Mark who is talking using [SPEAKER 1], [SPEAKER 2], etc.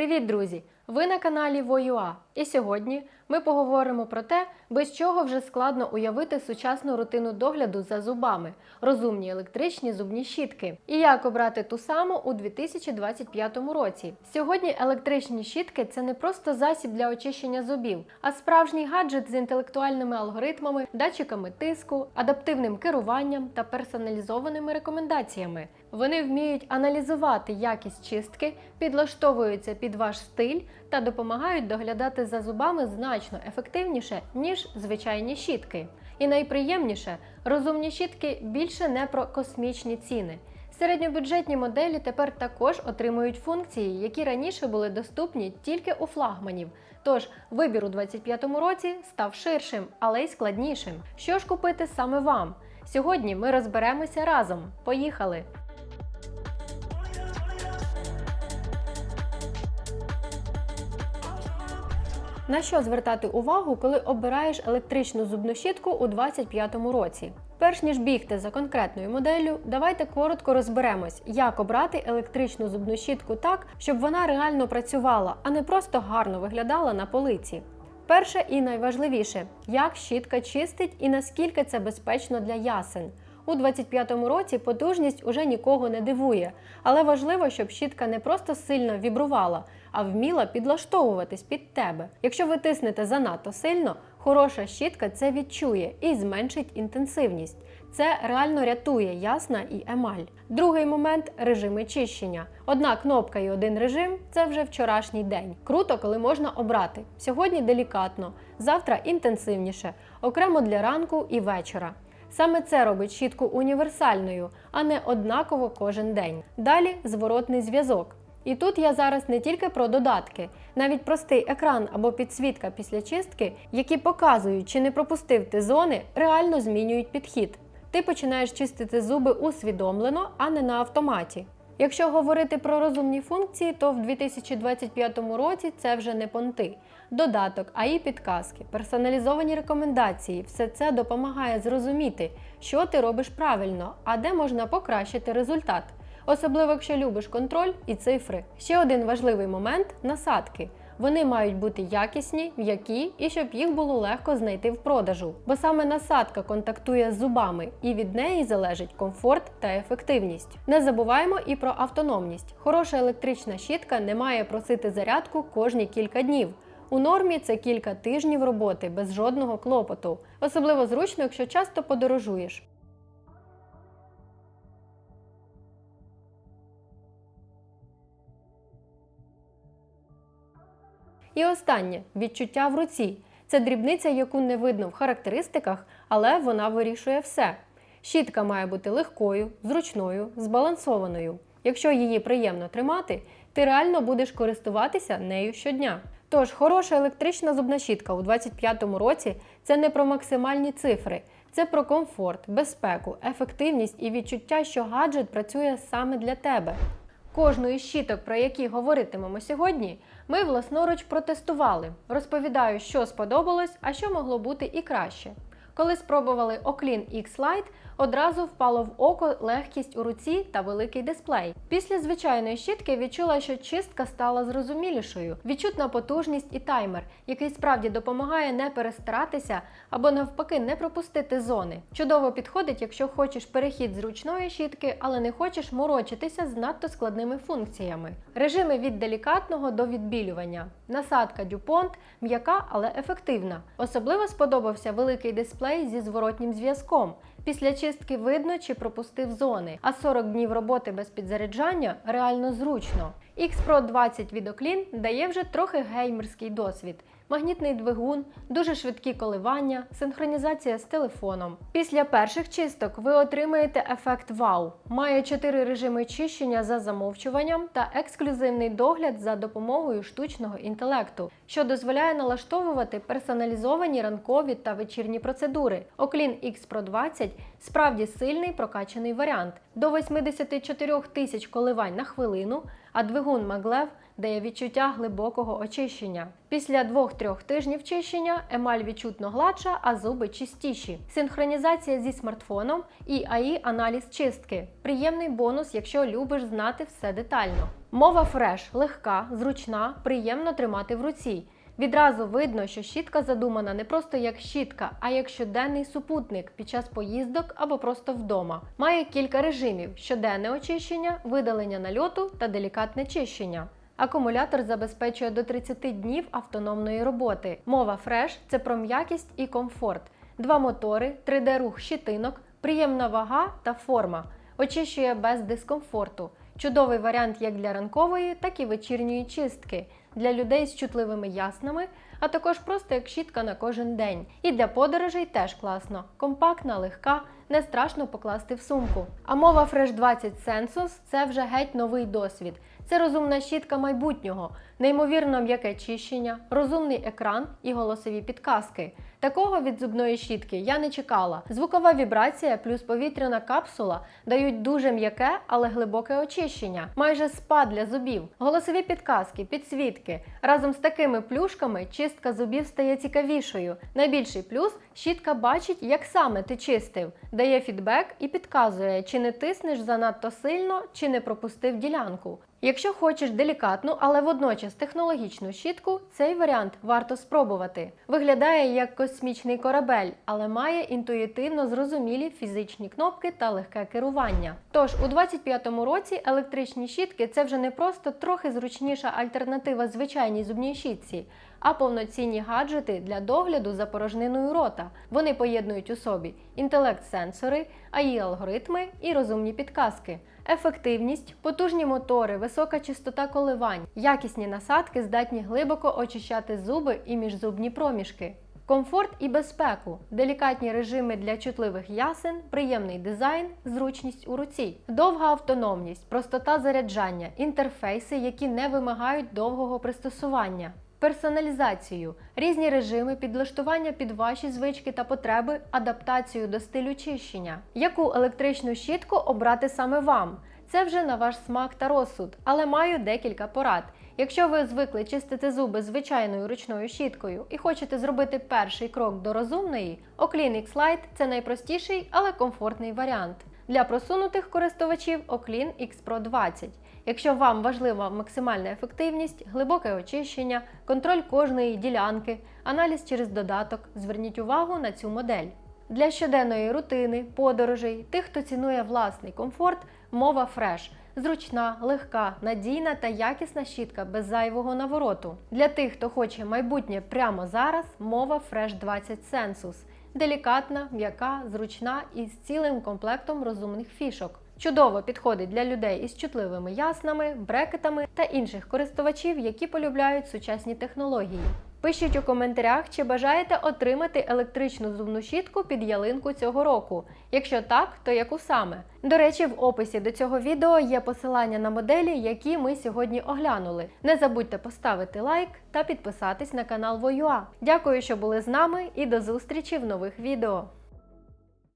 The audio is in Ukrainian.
[SPEAKER 1] Привіт, друзі! Ви на каналі Воюа. І сьогодні ми поговоримо про те, без чого вже складно уявити сучасну рутину догляду за зубами, розумні електричні зубні щітки, і як обрати ту саму у 2025 році. Сьогодні електричні щітки це не просто засіб для очищення зубів, а справжній гаджет з інтелектуальними алгоритмами, датчиками тиску, адаптивним керуванням та персоналізованими рекомендаціями. Вони вміють аналізувати якість чистки, підлаштовуються під ваш стиль та допомагають доглядати за зубами значно ефективніше, ніж звичайні щітки. І найприємніше, розумні щітки більше не про космічні ціни. Середньобюджетні моделі тепер також отримують функції, які раніше були доступні тільки у флагманів. Тож вибір у 2025 році став ширшим, але й складнішим. Що ж купити саме вам? Сьогодні ми розберемося разом. Поїхали! На що звертати увагу, коли обираєш електричну зубну щітку у 2025 році? Перш ніж бігти за конкретною моделлю, давайте коротко розберемось, як обрати електричну зубну щітку так, щоб вона реально працювала, а не просто гарно виглядала на полиці. Перше і найважливіше, як щітка чистить і наскільки це безпечно для ясен. У 25-му році потужність уже нікого не дивує, але важливо, щоб щітка не просто сильно вібрувала, а вміла підлаштовуватись під тебе. Якщо ви тиснете занадто сильно, хороша щітка це відчує і зменшить інтенсивність. Це реально рятує ясна і емаль. Другий момент режими чищення. Одна кнопка і один режим це вже вчорашній день. Круто, коли можна обрати. Сьогодні делікатно, завтра інтенсивніше, окремо для ранку і вечора. Саме це робить щітку універсальною, а не однаково кожен день. Далі зворотний зв'язок. І тут я зараз не тільки про додатки, навіть простий екран або підсвітка після чистки, які показують, чи не пропустив ти зони, реально змінюють підхід. Ти починаєш чистити зуби усвідомлено, а не на автоматі. Якщо говорити про розумні функції, то в 2025 році це вже не понти. Додаток, а і підказки, персоналізовані рекомендації все це допомагає зрозуміти, що ти робиш правильно, а де можна покращити результат. Особливо, якщо любиш контроль і цифри. Ще один важливий момент насадки. Вони мають бути якісні, м'які і щоб їх було легко знайти в продажу. Бо саме насадка контактує з зубами, і від неї залежить комфорт та ефективність. Не забуваємо і про автономність. Хороша електрична щітка не має просити зарядку кожні кілька днів. У нормі це кілька тижнів роботи без жодного клопоту. Особливо зручно, якщо часто подорожуєш. І останнє відчуття в руці. Це дрібниця, яку не видно в характеристиках, але вона вирішує все. Щітка має бути легкою, зручною, збалансованою. Якщо її приємно тримати, ти реально будеш користуватися нею щодня. Тож, хороша електрична зубна щітка у 2025 році це не про максимальні цифри, це про комфорт, безпеку, ефективність і відчуття, що гаджет працює саме для тебе. Кожну із щіток, про які говоритимемо сьогодні, ми власноруч протестували. Розповідаю, що сподобалось, а що могло бути і краще. Коли спробували Оклін X Lite, одразу впало в око легкість у руці та великий дисплей. Після звичайної щітки відчула, що чистка стала зрозумілішою, відчутна потужність і таймер, який справді допомагає не перестаратися або навпаки не пропустити зони. Чудово підходить, якщо хочеш перехід з ручної щітки, але не хочеш морочитися з надто складними функціями. Режими від делікатного до відбілювання. Насадка DuPont м'яка, але ефективна. Особливо сподобався великий дисплей зі зворотнім зв'язком. Після чистки видно, чи пропустив зони, а 40 днів роботи без підзаряджання реально зручно. X-Pro 20 від Oclean дає вже трохи геймерський досвід. Магнітний двигун, дуже швидкі коливання, синхронізація з телефоном. Після перших чисток ви отримаєте ефект вау. Має 4 режими чищення за замовчуванням та ексклюзивний догляд за допомогою штучного інтелекту, що дозволяє налаштовувати персоналізовані ранкові та вечірні процедури. Oclean X Pro 20 справді сильний прокачаний варіант до 84 тисяч коливань на хвилину, а двигун Maglev дає відчуття глибокого очищення. Після 2-3 тижнів чищення емаль відчутно гладша, а зуби чистіші. Синхронізація зі смартфоном і АІ аналіз чистки. Приємний бонус, якщо любиш знати все детально. Мова фреш легка, зручна, приємно тримати в руці. Відразу видно, що щітка задумана не просто як щітка, а як щоденний супутник під час поїздок або просто вдома. Має кілька режимів: щоденне очищення, видалення нальоту та делікатне чищення. Акумулятор забезпечує до 30 днів автономної роботи. Мова фреш це про м'якість і комфорт. Два мотори, 3D-рух щитинок, приємна вага та форма. Очищує без дискомфорту. Чудовий варіант як для ранкової, так і вечірньої чистки, для людей з чутливими яснами, а також просто як щітка на кожен день. І для подорожей теж класно. Компактна, легка, не страшно покласти в сумку. А мова Fresh 20 Sensus це вже геть новий досвід. Це розумна щітка майбутнього, неймовірно м'яке чищення, розумний екран і голосові підказки. Такого від зубної щітки я не чекала. Звукова вібрація плюс повітряна капсула дають дуже м'яке, але глибоке очищення, майже спа для зубів, голосові підказки, підсвітки. Разом з такими плюшками чистка зубів стає цікавішою. Найбільший плюс щітка бачить, як саме ти чистив, дає фідбек і підказує, чи не тиснеш занадто сильно, чи не пропустив ділянку. Якщо хочеш делікатну, але водночас технологічну щітку, цей варіант варто спробувати. Виглядає як космічний корабель, але має інтуїтивно зрозумілі фізичні кнопки та легке керування. Тож у 25-му році електричні щітки це вже не просто трохи зручніша альтернатива звичайній зубній щітці, а повноцінні гаджети для догляду за порожниною рота. Вони поєднують у собі інтелект-сенсори, АІ-алгоритми і розумні підказки. Ефективність, потужні мотори, висока частота коливань, якісні насадки здатні глибоко очищати зуби і міжзубні проміжки. Комфорт і безпеку, делікатні режими для чутливих ясен, приємний дизайн, зручність у руці, довга автономність, простота заряджання, інтерфейси, які не вимагають довгого пристосування. Персоналізацію, різні режими, підлаштування під ваші звички та потреби, адаптацію до стилю чищення. Яку електричну щітку обрати саме вам? Це вже на ваш смак та розсуд, але маю декілька порад. Якщо ви звикли чистити зуби звичайною ручною щіткою і хочете зробити перший крок до розумної, Oclean X-Lite – це найпростіший, але комфортний варіант. Для просунутих користувачів Oclean X Pro 20. Якщо вам важлива максимальна ефективність, глибоке очищення, контроль кожної ділянки, аналіз через додаток, зверніть увагу на цю модель. Для щоденної рутини, подорожей, тих, хто цінує власний комфорт, мова фреш. Зручна, легка, надійна та якісна щітка без зайвого навороту. Для тих, хто хоче майбутнє прямо зараз, мова Fresh 20 Sensus. Делікатна, м'яка, зручна і з цілим комплектом розумних фішок. Чудово підходить для людей із чутливими яснами, брекетами та інших користувачів, які полюбляють сучасні технології. Пишіть у коментарях, чи бажаєте отримати електричну зубну щітку під ялинку цього року. Якщо так, то яку саме? До речі, в описі до цього відео є посилання на моделі, які ми сьогодні оглянули. Не забудьте поставити лайк та підписатись на канал Воюа. Дякую, що були з нами, і до зустрічі в нових відео.